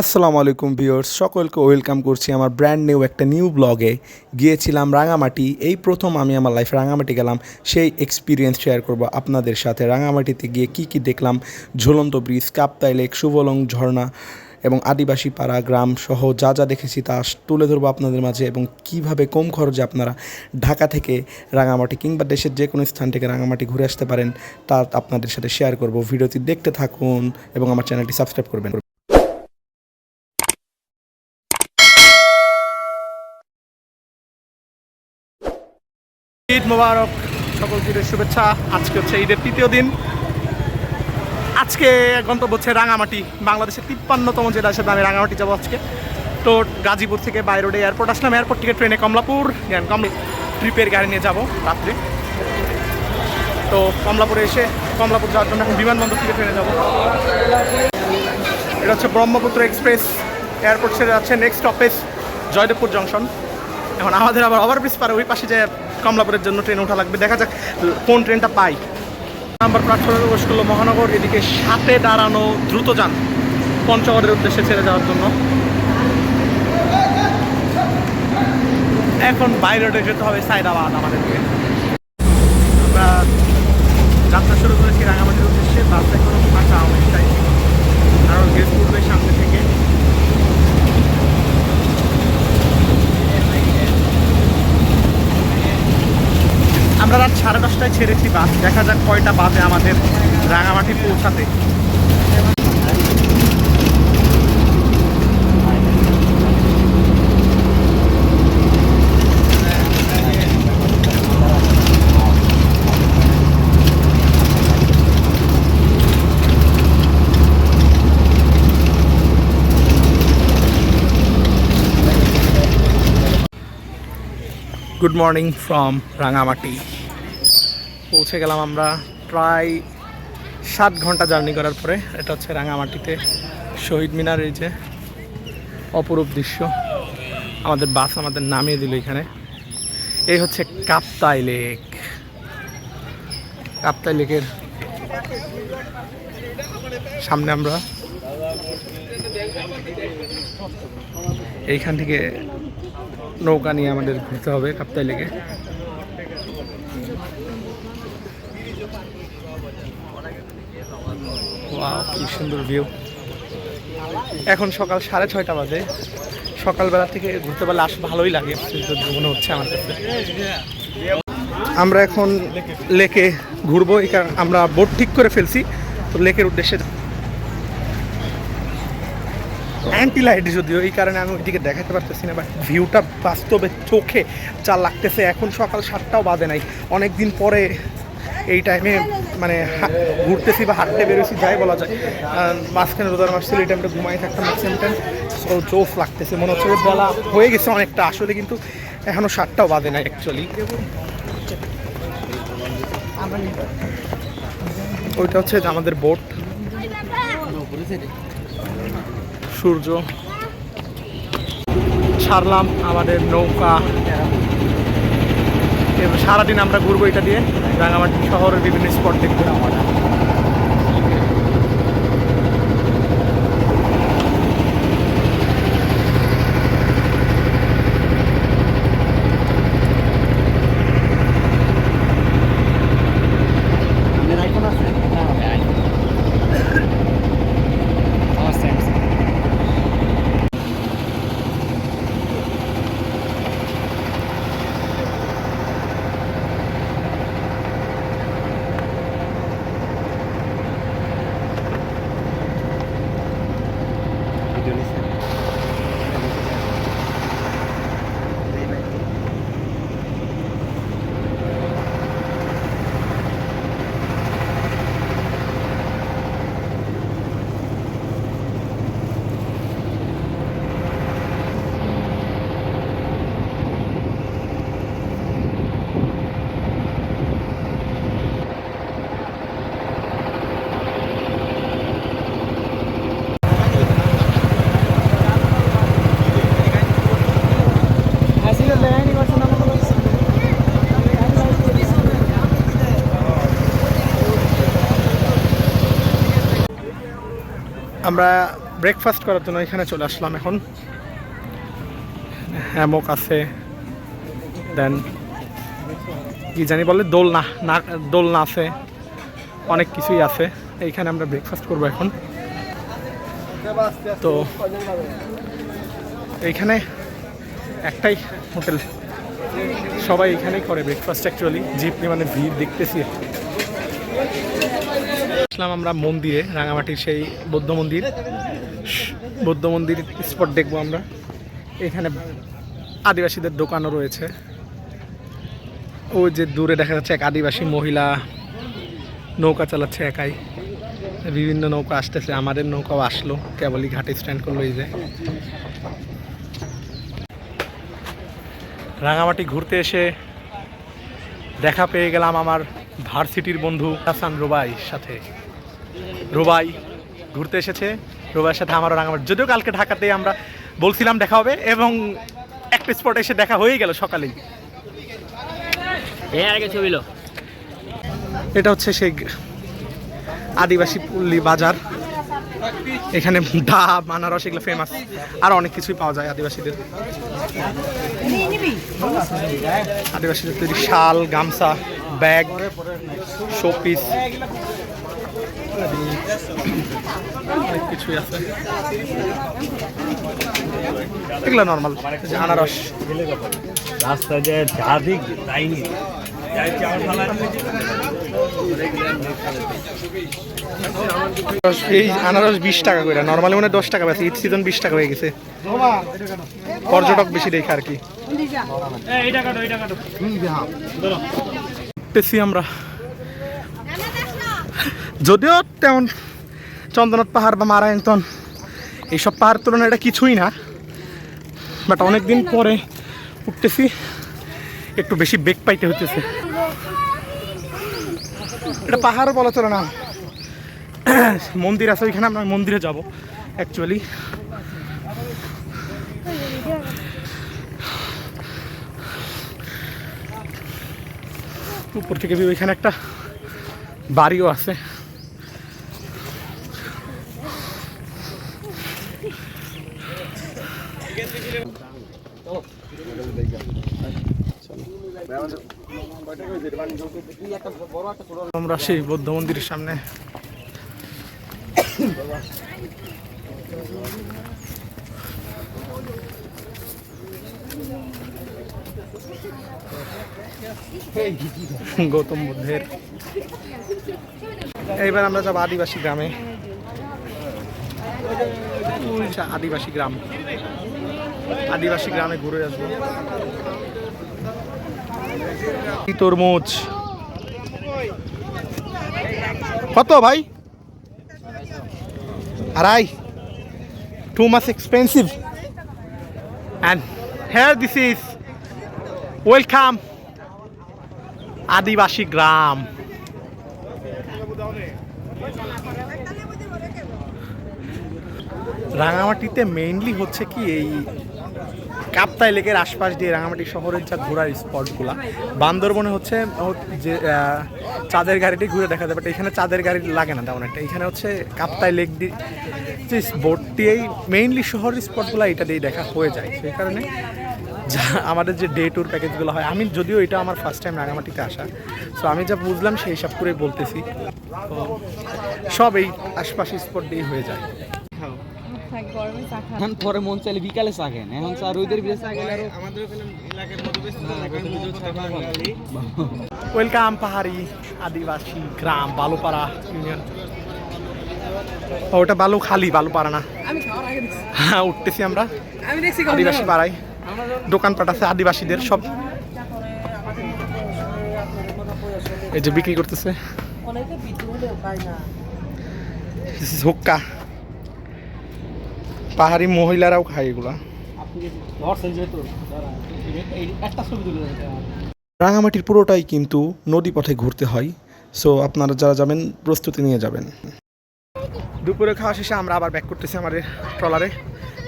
আসসালামু আলাইকুম ভিউয়ার্স, সকলকে ওয়েলকাম করছি আমার ব্র্যান্ড নিউ একটা নিউ ব্লগে গিয়েছিলাম রাঙামাটি, এই প্রথম আমি আমার লাইফে রাঙামাটি গেলাম, সেই এক্সপিরিয়েন্স শেয়ার করব আপনাদের সাথে। রাঙামাটিতে গিয়ে কি কি দেখলাম, ঝুলন্ত ব্রিজ কাপ্তাই লেক সুবলং ঝর্ণা এবং আদিবাসী পাড়া, গ্রাম সহ যা যা দেখেছি তা তুলে ধরবো আপনাদের মাঝে এবং কীভাবে কম খরচে আপনারা ঢাকা থেকে রাঙামাটি কিংবা দেশের যে কোনো স্থান থেকে রাঙামাটি ঘুরে আসতে পারেন, তা আপনাদের সাথে শেয়ার করব। ভিডিওটি দেখতে থাকুন এবং আমার চ্যানেলটি সাবস্ক্রাইব করবেন। ঈদ মোবারক, সকল ঈদের শুভেচ্ছা। আজকে হচ্ছে ঈদের তৃতীয় দিন। আজকে গন্তব্য হচ্ছে রাঙামাটি, বাংলাদেশের তিপ্পান্নতম জেলা হিসেবে আমি রাঙামাটি যাব আজকে। তো গাজীপুর থেকে বাই রোডে এয়ারপোর্ট আসলাম। এয়ারপোর্ট থেকে ট্রেনে কমলাপুর কমলা ট্রিপের গাড়ি নিয়ে যাব রাত্রে। তো কমলাপুরে এসে কমলাপুর যাওয়ার জন্য এখন বিমানবন্দর থেকে ট্রেনে যাব। এটা হচ্ছে ব্রহ্মপুত্র এক্সপ্রেস। এয়ারপোর্ট ছেড়ে যাচ্ছে নেক্সট স্টপেজ জয়দেবপুর জংশন এখন আমাদের আবার ওভারব্রিজ পারে, ওই পাশে যে কমলাপুরের জন্য ট্রেন ওঠা লাগবে। দেখা যাক কোন ট্রেনটা পাই। নাম্বার প্ল্যাটফর্মে প্রবেশ করল মহানগর, এদিকে সাথে দাঁড়ানো দ্রুতযান, পঞ্চগড়ের উদ্দেশ্যে ছেড়ে যাওয়ার জন্য। এখন বাইরে যেতে হবে সাইদাবাদ আমাদেরকে। আমরা যাত্রা শুরু করেছি রাঙামাটির উদ্দেশ্যে, বাসে কোনো ফাঁকা অনেকটাই। কারণ গেস্ট উঠবে সামনে থেকে আমরা দশটায় ছেড়েছি বাস। দেখা যাক কয়টা বাজে আমাদের রাঙামাটি পৌঁছাতে। গুড মর্নিং ফ্রম রাঙামাটি পৌঁছে গেলাম আমরা প্রায় সাত ঘণ্টা জার্নি করার পরে। এটা হচ্ছে রাঙামাটিতে শহীদ মিনার, এই যে অপরূপ দৃশ্য। আমাদের বাস আমাদের নামিয়ে দিল এখানে। এই হচ্ছে কাপ্তাই লেক। কাপ্তাই লেকের সামনে আমরা এইখান থেকে নৌকা নিয়ে আমাদের ঘুরতে হবে কাপ্তাই লেকে। কি সুন্দর ভিউ এখন সকাল সাড়ে ছয়টা বাজে। সকালবেলা থেকে ঘুরতে পারলে আস ভালোই লাগে মনে হচ্ছে আমার কাছে। আমরা এখন লেকে ঘুরবো, এই কারণ আমরা বোট ঠিক করে ফেলছি। তো লেকের উদ্দেশ্যে অ্যান্টি লাইট যদিও, এই কারণে আমি ওইদিকে দেখাতে পারতেছি না বাট ভিউটা বাস্তবে চোখে যা লাগতেছে, এখন সকাল সাতটাও বাজে নাই। অনেক দিন পরে এই টাইমে মানে ঘুরতেছি বা হাঁটতে বেরোছি যাই বলা যায়। মাঝখানে রোজার মাস ছিল, এই টাইমটা ঘুমাই থাকতাম ম্যাক্সিমাম টাইম সো জোফ লাগতেছে, মনে হচ্ছে বেলা হয়ে গেছে অনেকটা। আসলে কিন্তু এখনও সাতটাও বাজে নাই অ্যাকচুয়ালি ওইটা হচ্ছে আমাদের বোট সূর্য। ছাড়লাম আমাদের নৌকা। সারাদিন আমরা ঘুরবো এটা দিয়ে। রাঙামাটি শহরের বিভিন্ন স্পট দেখব। আমরা ব্রেকফাস্ট করার জন্য এখানে চলে আসলাম এখন। হ্যামক আছে দেন কি জানি বলে, দোলনা, না, দোলনা আছে, অনেক কিছুই আছে। এইখানে আমরা ব্রেকফাস্ট করব এখন। তো এইখানে একটাই হোটেল। সবাই এখানেই করে ব্রেকফাস্ট অ্যাকচুয়ালি যে পরিমাণে ভিড় দেখতেছি। আসলাম আমরা মন্দিরে, রাঙামাটির সেই বৌদ্ধ মন্দির। বৌদ্ধ মন্দির স্পট দেখব আমরা। এখানে আদিবাসীদের দোকানও রয়েছে। ওই যে দূরে দেখা যাচ্ছে এক আদিবাসী মহিলা, নৌকা চালাচ্ছে একাই। বিভিন্ন নৌকা আসতেছে, আমাদের নৌকাও আসলো, কেবলই ঘাটে স্ট্যান্ড করল এই যে। রাঙামাটি ঘুরতে এসে দেখা পেয়ে গেলাম আমার ভার্সিটির বন্ধু হাসান রোবাই সাথে। রোবাই ঘুরতে এসেছে। রোবাইয়ের সাথে আমারও রাঙামাটি। যদিও কালকে ঢাকাতে আমরা বলছিলাম দেখা হবে এবং একটা স্পটে এসে দেখা হয়ে গেল সকালেই। লো। এটা হচ্ছে সেই আদিবাসী পল্লী বাজার। এখানে ডাব আনারস এগুলো ফেমাস আর অনেক কিছুই পাওয়া যায় আদিবাসীদের। আদিবাসীদের তৈরি শাল গামছা ব্যাগ শোপিস অনেক কিছুই আছে। এগুলো নর্মাল আনারস। রাস্তা যে চারদিক তাইনি এই আনারস বিশ টাকা করে নর্মালি মানে দশ টাকা বেশি ঈদ সিজন বিশ টাকা হয়ে গেছে। পর্যটক বেশি দেখে আর কি। আমরা। যদিও তেমন চন্দ্রনাথ পাহাড় বা মারায়ন্তন এইসব পাহাড় তুলনায় এটা কিছুই না। বাট অনেক দিন পরে উঠতেছি, একটু বেশি বেগ পাইতে হতেছে এটা পাহাড়ও বলা চলে না। মন্দির আছে, ওইখানে আমরা মন্দিরে যাব অ্যাকচুয়ালি উপর থেকে ওইখানে একটা বাড়িও আছে। আমরা সেই বৌদ্ধ মন্দিরের সামনে। গৌতম বুদ্ধের। এইবার আমরা যাব আদিবাসী গ্রামে। আদিবাসী গ্রাম। আদিবাসী গ্রামে ঘুরে আসব। তরমুজ। কত ভাই? আড়াই। Too much expensive and here this is welcome আদিবাসী গ্রাম রাঙামাটিতে মেইনলি হচ্ছে কি এই কাপ্তাই লেকের আশপাশ দিয়ে রাঙামাটি শহরের যা ঘোরার স্পটগুলা, বান্দরবনে হচ্ছে, যে চাঁদের গাড়িটি ঘুরে দেখা যায় বাট এখানে চাঁদের গাড়ি লাগে না তেমন একটা। এখানে হচ্ছে কাপ্তাই লেক দিয়ে যে বোট দিয়েই মেইনলি শহরের স্পটগুলো এটা দিয়েই দেখা হয়ে যায়। সেই কারণে যা আমাদের যে ডে ট্যুর প্যাকেজগুলো হয়, আমি যদিও এটা আমার ফার্স্ট টাইম রাঙামাটিতে আসা সো আমি যা বুঝলাম সেই হিসাব করেই বলতেছি। তো সব এই আশপাশের স্পট দিয়েই হয়ে যায়। গরমে চা খান। এখন পরে মন চাইলে বিকালে চা খেন। এখন চা রোদের ভিতরে চা খেলে আরও ওয়েলকাম পাহাড়ি আদিবাসী গ্রাম বালুপাড়া ইউনিয়ন। ওটা বালু খালি বালুপাড়া না। আমি খাওয়ার আগে দেখছি। হ্যাঁ উঠতেছি আমরা। আমি দেখছি আদিবাসী পাড়ায়। দোকানপাট আছে আদিবাসীদের সব। এই যে বিক্রি করতেছে। হুক্কা। পাহাড়ি মহিলারাও খায় এগুলা। রাঙামাটির পুরোটাই কিন্তু নদী পথে ঘুরতে হয়। সো আপনারা যারা যাবেন প্রস্তুতি নিয়ে যাবেন। দুপুরে খাওয়া শেষে আমরা আবার ব্যাক করতেছি আমাদের ট্রলারে।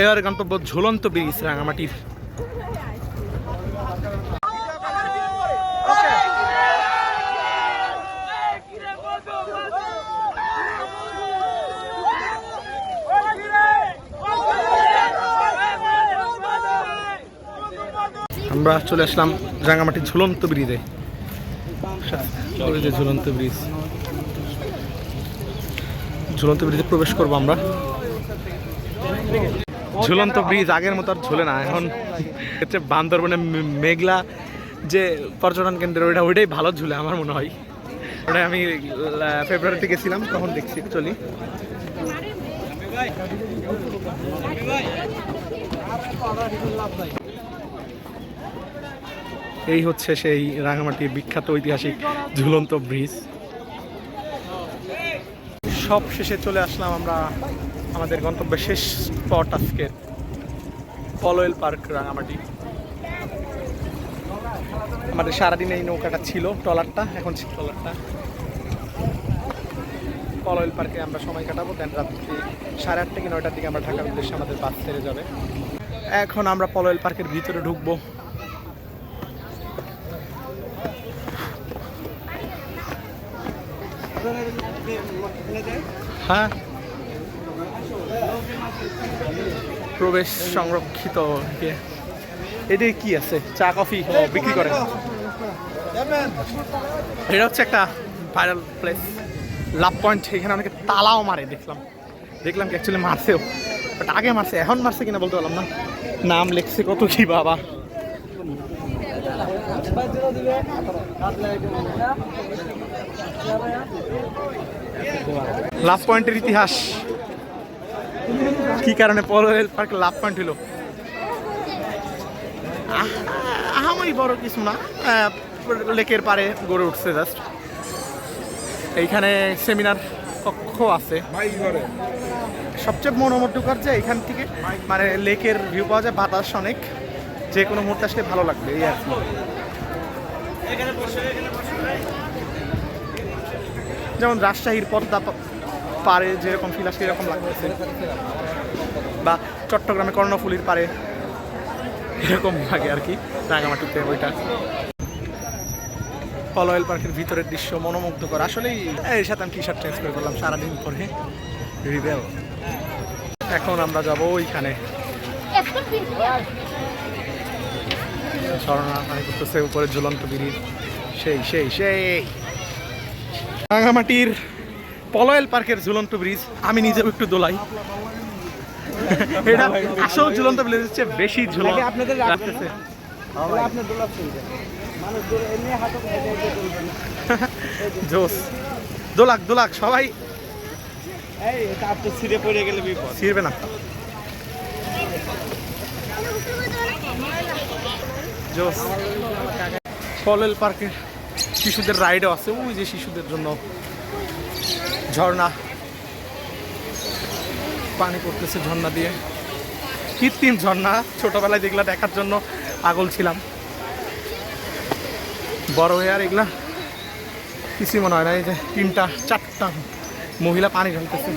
এবার গন্তব্য ঝুলন্ত ব্রিজ রাঙামাটির। আমরা চলে আসলাম রাঙামাটির ঝুলন্ত ব্রিজে। ঝুলন্ত ব্রিজ। ঝুলন্ত ব্রিজে প্রবেশ করব আমরা। ঝুলন্ত ব্রিজ আগের মতো আর ঝুলে না, এখন হচ্ছে বান্দরবনে মেঘলা যে পর্যটন কেন্দ্র, ওইটা, ওইটাই ভালো ঝুলে আমার মনে হয়। ওটা আমি ফেব্রুয়ারিতে গেছিলাম, তখন দেখছি চলি এই হচ্ছে সেই রাঙামাটির বিখ্যাত ঐতিহাসিক ঝুলন্ত ব্রিজ। সব শেষে চলে আসলাম আমরা আমাদের গন্তব্যের শেষ স্পট আজকের পলোয়েল পার্ক রাঙামাটি। আমাদের সারাদিন এই নৌকাটা ছিল, ট্রলারটা, এখন ছিল ট্রলারটা। পলোয়েল পার্কে আমরা সময় কাটাবো, দেন রাত্রি সাড়ে আটটা কি নয়টার দিকে আমরা ঢাকার উদ্দেশ্যে আমাদের বাস ছেড়ে যাবে। এখন আমরা পলোয়েল পার্কের ভিতরে ঢুকবো। হ্যাঁ। প্রবেশ সংরক্ষিত। এটি কি আছে? চা, কফি? বিক্রি করে। এটা হচ্ছে একটা ভাইরাল প্লেস লাভ পয়েন্ট। এখানে অনেকে তালাও মারে, দেখলাম। দেখলাম কি অ্যাকচুয়ালি মারছেও। বাট আগে মারছে, এখন মারছে কিনা বলতে পারলাম না। নাম লেখছে কত কি বাবা। লাভ পয়েন্টের ইতিহাস। কি কারণে পলোয়েল পার্ক লাভ পয়েন্ট হলো? আহ, আহামরি বড় কিছু না। লেকের পারে গড়ে উঠছে জাস্ট এইখানে সেমিনার কক্ষ আছে। সবচেয়ে মনোমুগ্ধকর যে এখান থেকে মানে লেকের ভিউ পাওয়া যায় বাতাস অনেক। যে কোনো মুহূর্তে আসলে ভালো লাগবে এই আর যেমন রাজশাহীর পদ্মা পারে যেরকম ফিল আসে এরকম লাগতেছে। বা চট্টগ্রামে কর্ণফুলির পারে এরকম লাগে আর কি রাঙামাটিতে ওইটা। পলয়েল পার্কের ভিতরের দৃশ্য মনোমুগ্ধকর। আসলেই এর সাথে আমি টি শার্ট চেঞ্জ করে করলাম সারাদিন পরে। রিবেল এখন আমরা যাব ওইখানে। ঝর্ণা করতেছে উপরে ঝুলন্ত ব্রিজ সেই সেই সেই। রাঙামাটির পলয়েল পার্কের ঝুলন্ত ব্রিজ আমি নিজেও একটু দোলাই। এটা আসল ঝুলন্ত ব্রিজ হচ্ছে বেশি ঝুলন্ত। আপনাদের রাখতেছে জোস। দোলাক দোলাক সবাই ছিঁড়ে পড়ে গেলে ছিড়বে না। জোস। পলেল পার্কে শিশুদের রাইডও আছে। ওই যে শিশুদের জন্য ঝর্ণা। পানি পড়তেছে ঝর্ণা দিয়ে। কৃত্রিম ঝর্ণা। ছোটবেলায় যেগুলা দেখার জন্য পাগল ছিলাম। বড় হয়ে আর এগুলা কিছুই মনে হয় না। এই যে তিনটা, চারটা মহিলা পানি ঢালতেছে।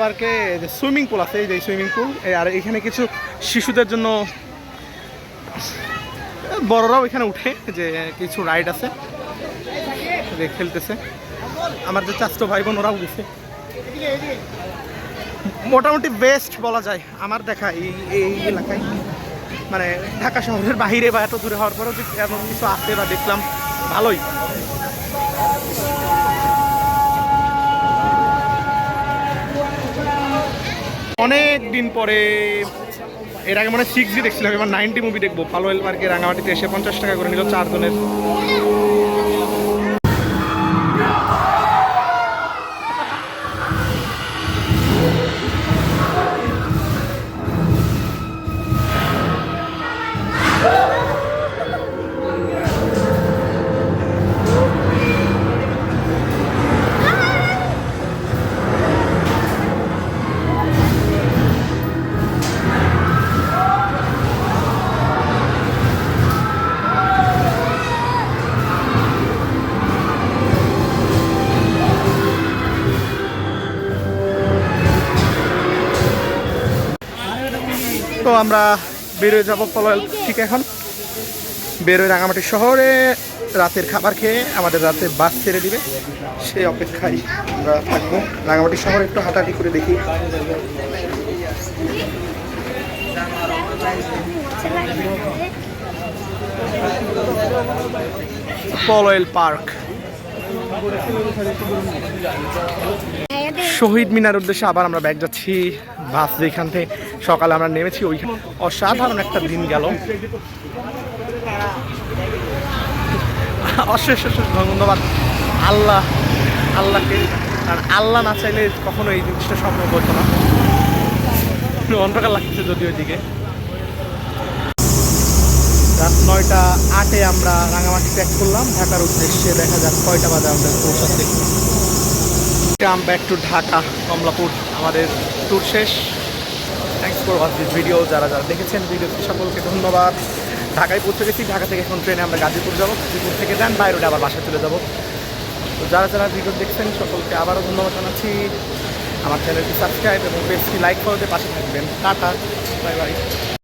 পার্কে যে সুইমিং পুল আছে, এই যে সুইমিং পুল আর এখানে কিছু শিশুদের জন্য বড়রাও এখানে উঠে, যে কিছু রাইড আছে, যে খেলতেছে। আমার যে চাস্তো ভাই বোন ওরাও গেছে মোটামুটি বেস্ট বলা যায়, আমার দেখা এই এই এলাকায়। মানে ঢাকা শহরের বাইরে বা এত দূরে হওয়ার পরেও যে এমন কিছু আছে বা দেখলাম, ভালোই। অনেক দিন পরে, এর আগে মানে সিক্স জি দেখছিলাম, এবার নাইনটি মুভি দেখব। ফালোয়েল পার্কে রাঙামাটিতে এসে পঞ্চাশ টাকা করে নিল চারজনের। আমরা বেরোয় যাব পলয়েল ঠিক এখন। বেরোয় রাঙামাটি শহরে, রাতের খাবার খেয়ে আমাদের রাতে বাস ছেড়ে দিবে। সেই অপেক্ষায় আমরা থাকব। রাঙামাটি শহরে একটু হাঁটাহাঁটি করে দেখি। পলয়েল পার্ক। শহীদ মিনার উদ্দেশ্যে আবার আমরা ব্যাগ যাচ্ছি। বাস যেখান থেকে সকালে আমরা নেমেছি ওইখানে অসাধারণ একটা দিন গেল। অশেষ অশেষ ধন্যবাদ। আল্লাহ, আল্লাহকে, আর আল্লাহ না চাইলে কখনো এই জিনিসটা সম্ভব হতো না। অন্ধকার লাগছে যদি ওইদিকে রাত নয়টা আটে আমরা রাঙামাটি ট্যাক করলাম। ঢাকার উদ্দেশ্যে দেখা যাক কয়টা বাজে আমাদের পৌঁছাতে। Come back to Dhaka Kamalapur. আমাদের ট্যুর শেষ। Thanks for watch this video যারা যারা দেখেছেন ভিডিওটি সকলকে ধন্যবাদ। ঢাকায় পৌঁছে গেছি। ঢাকা থেকে এখন ট্রেনে আমরা গাজীপুর যাব। গাজীপুর থেকে যান বাইরে আবার বাসায় চলে যাব। তো যারা যারা ভিডিও দেখছেন, সকলকে আবারও ধন্যবাদ জানাচ্ছি। আমার চ্যানেলটি সাবস্ক্রাইব এবং বেশি লাইক করতে পাশে থাকবেন। টাটা। Bye bye.